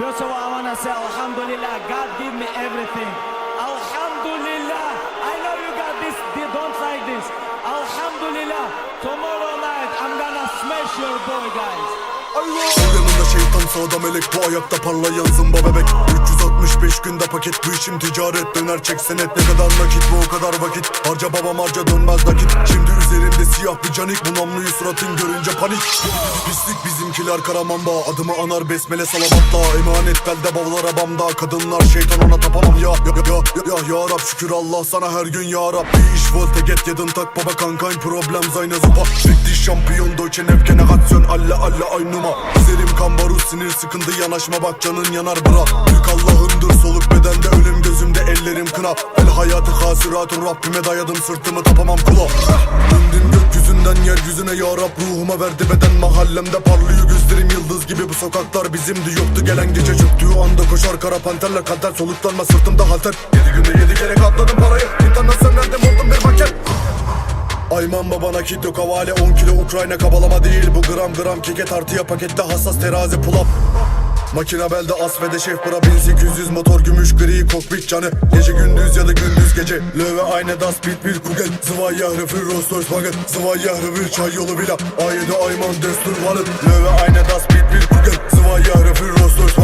First of all, I wanna say Alhamdulillah, God give me everything. Alhamdulillah. I know you got this, they don't like this. Alhamdulillah. Tomorrow night, I'm gonna smash your boy, guys. Yanında şeytan sağda melek Bu ayakta parlayan zımba bebek 365 günde paket bu işim ticaret Döner çek senet ne kadar nakit bu o kadar vakit Harca babam harca dönmez nakit Şimdi üzerimde bir canik Bu namluyu suratın görünce panik. Pislik bizimkiler karamamba Adımı anar besmele salamatla. Emanet belde bavlar abamda. Kadınlar şeytan ona tapamam. Ya Ya ya ya ya, ya Rab şükür Allah sana her gün ya Rab. Bir iş volte get yedin tak baba kankayn problem zayne zupa. Richtig şampiyon Deutsche Nevke Nation alle alle aynuma Üzerim kan barut sinir sıkıntı yanaşma bak canın yanar bra Türk Allah'ındır soluk bedende ölüm gözümde ellerim kına. El hayatı hasiratı Rabbime dayadım sırtımı tapamam kula. Döndüm gökyüzünden yeryüzüne ya Rab ruhuma verdi beden mahallemde parlıyor gözlerim yıldız gibi. Bu sokaklar bizimdi yoktu. Gelen gece çöktüğü anda koşar kara panterle kanter. Soluklanma sırtımda halter. Yedi günde yedi kere katladım parayı. İnternet nerede vurdum bir paket Ayman baba nakit yok havale 10 kilo. Ukrayna kabalama değil. Bu gram gram keke tartıya pakette hassas terazi pull up Makina belde asfede şef bura 1800 motor gümüş gri kokpit canı. Gece gündüz ya da gündüz gece. Löve aynı das bit bir kugel. Zıvay yahrı Rolls Royce Wagen Zıvay yahrı bir çay yolu villa. A7 ayman destur varın Löve aynı das bit bir kugel. Zıvay yahrı bir Rolls Royce